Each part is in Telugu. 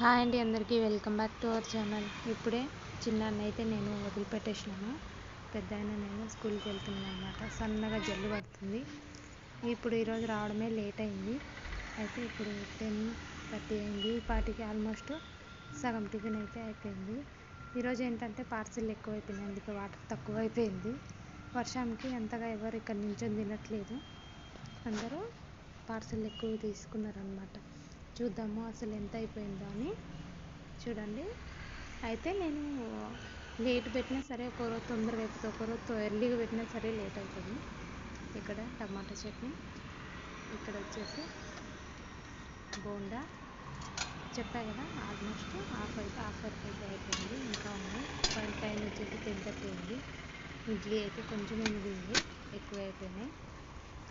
హాయ్ అండి అందరికీ welcome back to our channel. ఇప్పుడే చిన్నాన్న అయితే నేను వదిలిపెట్టేసినాను. పెద్ద అయినా నేను స్కూల్కి వెళ్తున్నాను అనమాట సన్నగా జల్లు పడుతుంది. ఇప్పుడు ఈరోజు రావడమే లేట్ అయింది. అయితే ఇప్పుడు టెన్ థర్టీ అయింది. ఈ పాటికి ఆల్మోస్ట్ సగం టిఫిన్ అయితే అయిపోయింది. ఈరోజు ఏంటంటే పార్సిల్ ఎక్కువైపోయింది. అందుకే వాటర్ తక్కువ అయిపోయింది వర్షానికి అంతగా ఎవరు ఇక్కడ నించొని తినట్లేదు. అందరూ పార్సిల్ ఎక్కువ తీసుకున్నారనమాట చూద్దాము అసలు ఎంత అయిపోయిందో అని. చూడండి. అయితే నేను లేట్ పెట్టినా సరే ఒక రోజు తొందరగా అయిపోతుంది ఒక రోజు ఎర్లీగా పెట్టినా సరే లేట్ అవుతుంది. ఇక్కడ టమాటా చట్నీ ఇక్కడ వచ్చేసి బోండా. చెప్పా కదా ఆల్మోస్ట్ హాఫ్ అయితే హాఫ్ వరకు అయితే అయిపోయింది. ఇంకా ఉన్నాయి. పైన టైం వచ్చేసి టెన్ థర్టీ ఉంది ఇడ్లీ అయితే కొంచెం ఉంది ఎక్కువ అయిపోయినాయి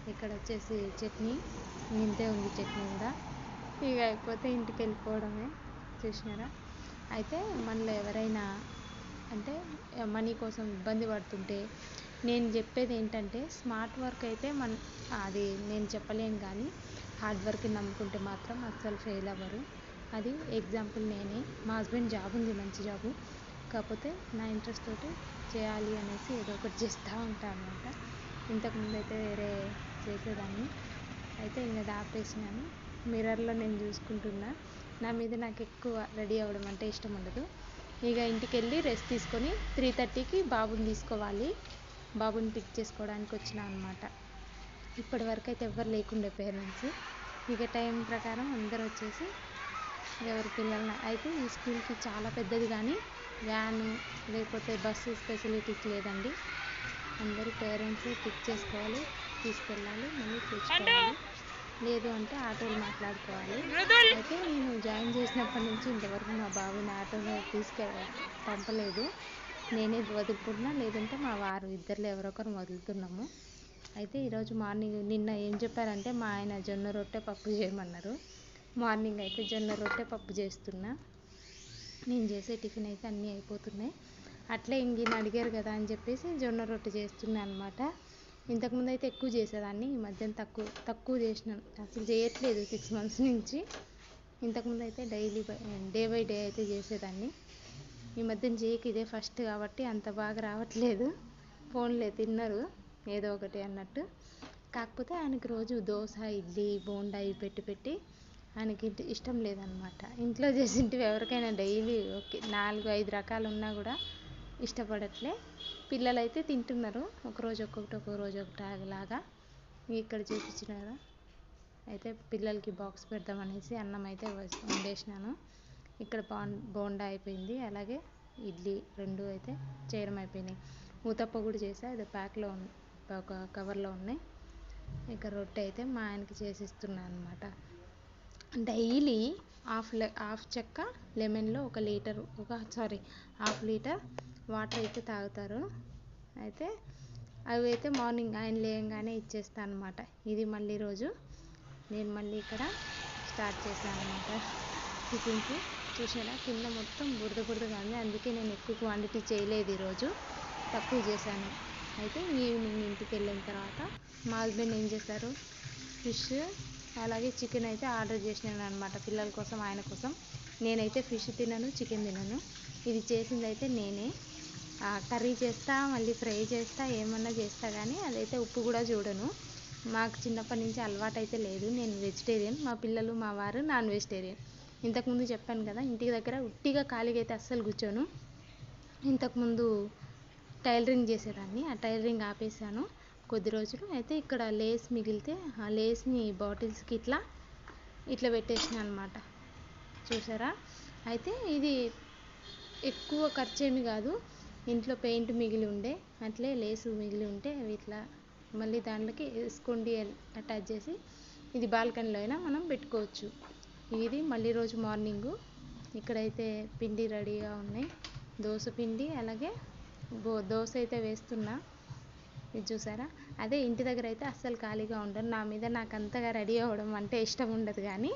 ఇక్కడ వచ్చేసి చట్నీ ఇంతే ఉంది చట్నీ కూడా. ఇక అయిపోతే ఇంటికి వెళ్ళిపోవడమే. చూసినారా? అయితే మనలో ఎవరైనా అంటే మనీ కోసం ఇబ్బంది పడుతుంటే నేను చెప్పేది ఏంటంటే స్మార్ట్ వర్క్ అయితే మన అది నేను చెప్పలేను కానీ హార్డ్ వర్క్ నమ్ముకుంటే మాత్రం అస్సలు ఫెయిల్ అవ్వరు. అది ఎగ్జాంపుల్ నేనే. మా హస్బెండ్ జాబ్ ఉంది మంచి జాబు. కాకపోతే నా ఇంట్రెస్ట్ తోటి చేయాలి అనేసి ఏదో ఒకటి చేస్తూ ఉంటాను అనమాట ఇంతకుముందు అయితే వేరే చేసేదాన్ని. అయితే ఇంకా ఆపేసినాను మిర్రర్లో నేను చూసుకుంటున్నా. నా మీద నాకు ఎక్కువ రెడీ అవ్వడం అంటే ఇష్టం ఉండదు. ఇక ఇంటికి వెళ్ళి రెస్ట్ తీసుకొని త్రీ థర్టీకి బాబుని తీసుకోవాలి. బాబుని పిక్ చేసుకోవడానికి వచ్చిన అనమాట ఇప్పటి వరకు అయితే ఎవ్వరు లేకుండే పేరెంట్స్. ఇక టైం ప్రకారం అందరు వచ్చేసి ఎవరి పిల్లల్ని అయితే ఈ స్కూల్కి చాలా పెద్దది కానీ వ్యాను లేకపోతే బస్సు ఫెసిలిటీస్ లేదండి. అందరూ పేరెంట్స్ పిక్ చేసుకోవాలి తీసుకెళ్ళాలి మళ్ళీ తీసుకోవాలి లేదు అంటే ఆటోలు మాట్లాడుకోవాలి. అయితే నేను జాయిన్ చేసినప్పటి నుంచి ఇంతవరకు మా బాబుని ఆటోలో తీసుకెళ్ళ పంపలేదు. నేనే వదులుకుంటున్నా. లేదంటే మా వారు ఇద్దరిలో ఎవరొకరు వదులుతున్నాము. అయితే ఈరోజు మార్నింగ్ నిన్న ఏం చెప్పారంటే మా ఆయన జొన్న రొట్టె పప్పు చేయమన్నారు. మార్నింగ్ అయితే జొన్న రొట్టె పప్పు చేస్తున్నా. నేను చేసే టిఫిన్ అయితే అన్నీ అయిపోతున్నాయి. అట్లే ఇంగిన అడిగారు కదా అని చెప్పేసి జొన్న రొట్టె చేస్తున్నా అనమాట ఇంతకుముందు అయితే ఎక్కువ చేసేదాన్ని ఈ మధ్యన తక్కువ తక్కువ చేసినాను అసలు చేయట్లేదు సిక్స్ మంత్స్ నుంచి. ఇంతకుముందు అయితే డైలీ డే బై డే అయితే చేసేదాన్ని. ఈ మధ్యన చేయక ఇదే ఫస్ట్ కాబట్టి అంత బాగా రావట్లేదు. ఫోన్లే తిన్నారు ఏదో ఒకటి అన్నట్టు. కాకపోతే ఆయనకి రోజు దోశ ఇడ్లీ బోండా ఇవి పెట్టి పెట్టి ఆయనకి ఇష్టం లేదనమాట ఇంట్లో చేసింటివి ఎవరికైనా డైలీ ఓకే నాలుగు ఐదు రకాలు ఉన్నా కూడా ఇష్టపడట్లే. పిల్లలు అయితే తింటున్నారు. ఒకరోజు ఒక్కొక్కటి ఒక రోజు ఒకటి అలాగా ఇక్కడ చూపించినారు. అయితే పిల్లలకి బాక్స్ పెడదామనేసి అన్నం అయితే వండేసినాను. ఇక్కడ బాన్ బోండా అయిపోయింది. అలాగే ఇడ్లీ రెండు అయితే చేయడం అయిపోయినాయి. ఊతప్ప కూడా చేసా. ఇది ప్యాక్లో ఒక కవర్లో ఉన్నాయి. ఇక రొట్టె అయితే మా ఆయనకి చేసి ఇస్తున్నాను అనమాట డైలీ హాఫ్ లె హాఫ్ చెక్క లెమన్లో ఒక లీటర్ ఒక సారీ హాఫ్ లీటర్ వాటర్ అయితే తాగుతారు. అయితే అవి అయితే మార్నింగ్ ఆయన లేయంగానే ఇచ్చేస్తాను అనమాట ఇది మళ్ళీ రోజు. నేను మళ్ళీ ఇక్కడ స్టార్ట్ చేశాను అనమాట టిఫిన్కి. చూసారా కింద మొత్తం బురద బురదగా ఉంది. అందుకే నేను ఎక్కువ క్వాంటిటీ చేయలేదు ఈరోజు. తక్కువ చేశాను. అయితే ఈవినింగ్ ఇంటికి వెళ్ళిన తర్వాత మా హస్బెండ్ ఏం చేశారు? ఫిష్ అలాగే చికెన్ అయితే ఆర్డర్ చేసినాను అనమాట పిల్లల కోసం ఆయన కోసం. నేనైతే ఫిష్ తినను చికెన్ తినను. ఇది చేసింది అయితే నేనే. కర్రీ చేస్తా మళ్ళీ ఫ్రై చేస్తా ఏమన్నా చేస్తా కానీ అదైతే ఉప్పు కూడా చూడను. మాకు చిన్నప్పటి నుంచి అలవాటు అయితే లేదు. నేను వెజిటేరియన్ మా పిల్లలు మా వారు నాన్ వెజిటేరియన్ ఇంతకుముందు చెప్పాను కదా ఇంటి దగ్గర ఉట్టిగా ఖాళీగా అయితే అస్సలు కూర్చోను. ఇంతకుముందు టైలరింగ్ చేసేదాన్ని. ఆ టైలరింగ్ ఆపేసాను కొద్ది రోజులు. అయితే ఇక్కడ లేస్ మిగిలితే ఆ లేస్ని బాటిల్స్కి ఇట్లా ఇట్లా పెట్టేసిన అనమాట చూసారా? అయితే ఇది ఎక్కువ ఖర్చేమి కాదు. ఇంట్లో పెయింట్ మిగిలి ఉండే అట్లే లేసు మిగిలి ఉంటే అవి ఇట్లా మళ్ళీ దాంట్లోకి స్కుండి అటాచ్ చేసి ఇది బాల్కనీలో అయినా మనం పెట్టుకోవచ్చు. ఇది మళ్ళీ రోజు మార్నింగు. ఇక్కడైతే పిండి రెడీగా ఉన్నాయి. దోశ పిండి అలాగే దోశ అయితే వేస్తున్నా. ఇది చూసారా? అదే ఇంటి దగ్గర అయితే అస్సలు ఖాళీగా ఉండను నా మీద నాకు అంతగా రెడీ అవ్వడం అంటే ఇష్టం ఉండదు కానీ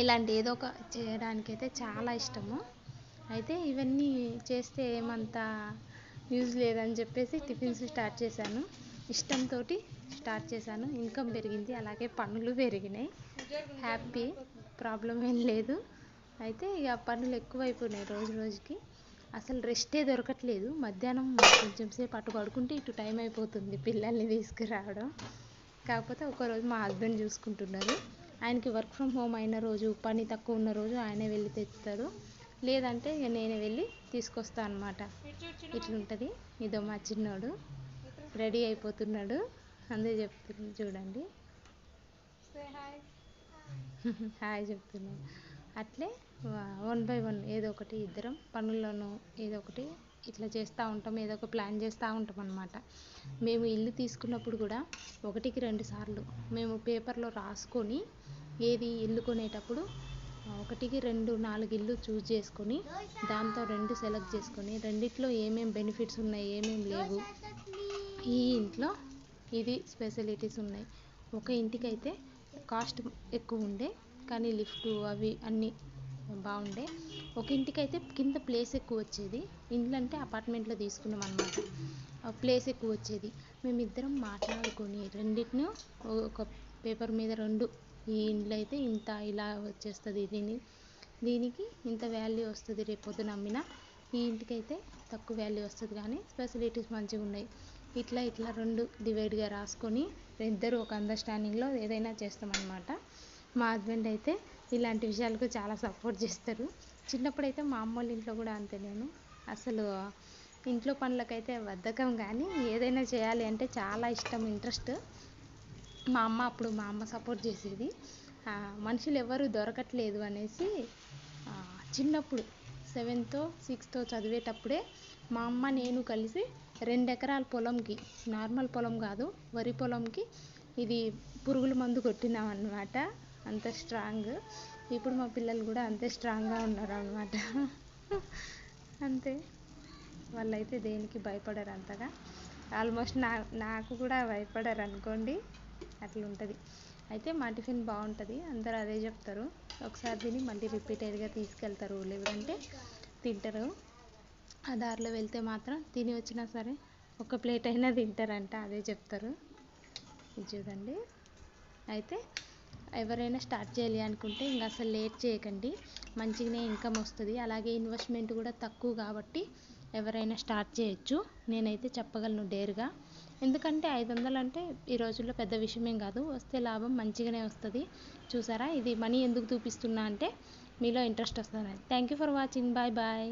ఇలాంటి ఏదో ఒక చేయడానికైతే చాలా ఇష్టము. అయితే ఇవన్నీ చేస్తే ఏమంత యూజ్ లేదని చెప్పేసి టిఫిన్స్ స్టార్ట్ చేశాను. ఇష్టంతో స్టార్ట్ చేశాను. ఇన్కమ్ పెరిగింది. అలాగే పనులు పెరిగినాయి. హ్యాపీ. ప్రాబ్లం ఏం లేదు. అయితే ఇక పనులు ఎక్కువైపోయినాయి రోజు రోజుకి. అసలు రెస్టే దొరకట్లేదు. మధ్యాహ్నం కొంచెం సేపు అటు పడుకుంటే ఇటు టైం అయిపోతుంది పిల్లల్ని తీసుకురావడం. కాకపోతే ఒకరోజు మా హస్బెండ్ చూసుకుంటున్నారు. ఆయనకి వర్క్ ఫ్రమ్ హోమ్ అయిన రోజు పని తక్కువ ఉన్న రోజు ఆయనే వెళ్ళి తెస్తారు లేదంటే ఇక నేనే వెళ్ళి తీసుకొస్తాను అనమాట ఇట్లుంటుంది. ఇదో మా చిన్నోడు రెడీ అయిపోతున్నాడు. అందే చెప్తుంది చూడండి. హాయ్ చెప్తున్నాడు అట్లే వన్ బై వన్ ఏదో ఒకటి ఇద్దరం పనుల్లోనూ ఏదో ఒకటి ఇట్లా చేస్తూ ఉంటాం ఏదో ఒక ప్లాన్ చేస్తూ ఉంటాం అనమాట మేము ఇల్లు తీసుకున్నప్పుడు కూడా ఒకటికి రెండు సార్లు మేము పేపర్లో రాసుకొని ఏది ఇల్లు కొనేటప్పుడు ఒకటికి రెండు నాలుగు ఇల్లు చూస్ చేసుకొని దాంతో రెండు సెలెక్ట్ చేసుకొని రెండిట్లో ఏమేమి బెనిఫిట్స్ ఉన్నాయి ఏమేమి లేవు. ఈ ఇంట్లో ఇది స్పెషలిటీస్ ఉన్నాయి. ఒక ఇంటికైతే కాస్ట్ ఎక్కువ ఉండే కానీ లిఫ్ట్ అవి అన్నీ బాగుండే. ఒక ఇంటికైతే కింద ప్లేస్ ఎక్కువ వచ్చేది. ఇండ్లు అంటే అపార్ట్మెంట్లో తీసుకున్నాం అనమాట ప్లేస్ ఎక్కువ వచ్చేది. మేమిద్దరం మాట్లాడుకొని రెండింటిని ఒక పేపర్ మీద రెండు ఈ ఇండ్లు అయితే ఇంత ఇలా వచ్చేస్తుంది దీని దీనికి ఇంత వాల్యూ వస్తుంది రేపు పొద్దున అమ్మినా ఈ ఇంటికైతే తక్కువ వాల్యూ వస్తుంది కానీ ఫెసిలిటీస్ మంచిగా ఉన్నాయి. ఇట్లా ఇట్లా రెండు డివైడ్గా రాసుకొని ఇద్దరు ఒక అండర్స్టాండింగ్లో ఏదైనా చేస్తామన్నమాట. మా హస్బెండ్ అయితే ఇలాంటి విషయాలకు చాలా సపోర్ట్ చేస్తారు. చిన్నప్పుడైతే మా అమ్మ ఇంట్లో కూడా అంతే నేను. అసలు ఇంట్లో పనులకైతే బద్ధకం కానీ ఏదైనా చేయాలి అంటే చాలా ఇష్టం ఇంట్రెస్ట్ మా అమ్మ అప్పుడు మా అమ్మ సపోర్ట్ చేసేది. మనుషులు ఎవరు దొరకట్లేదు అనేసి చిన్నప్పుడు సెవెంత్ సిక్స్త్ చదివేటప్పుడే మా అమ్మ నేను కలిసి రెండు ఎకరాల పొలంకి నార్మల్ పొలం కాదు వరి పొలంకి ఇది పురుగుల మందు కొట్టినాం అనమాట అంత స్ట్రాంగ్ ఇప్పుడు మా పిల్లలు కూడా అంతే స్ట్రాంగ్గా ఉన్నారు అనమాట అంతే. వాళ్ళైతే దేనికి భయపడరు అంతగా. ఆల్మోస్ట్ నా నాకు కూడా భయపడరు అనుకోండి. అట్లా ఉంటుంది అయితే మా టిఫిన్ బాగుంటుంది అందరూ అదే చెప్తారు. ఒకసారి తిని మళ్ళీ రిపీటెడ్గా తీసుకెళ్తారు లేదంటే తింటారు. ఆ దారిలో వెళ్తే మాత్రం తిని వచ్చినా సరే ఒక ప్లేట్ అయినా తింటారంట అదే చెప్తారు. ఇది చూడండి. అయితే ఎవరైనా స్టార్ట్ చేయాలి అనుకుంటే ఇంకా అసలు లేట్ చేయకండి. మంచిగానే ఇన్కమ్ వస్తుంది. అలాగే ఇన్వెస్ట్మెంట్ కూడా తక్కువ కాబట్టి ఎవరైనా స్టార్ట్ చేయొచ్చు. నేనైతే చెప్పగలను డేర్గా. ఎందుకంటే ఐదు వందలు అంటే ఈ రోజుల్లో పెద్ద విషయమేం కాదు. వస్తే లాభం మంచిగానే వస్తుంది. చూసారా? ఇది మనీ ఎందుకు చూపిస్తున్నా అంటే మీలో ఇంట్రెస్ట్ వస్తుంది thank you for watching bye bye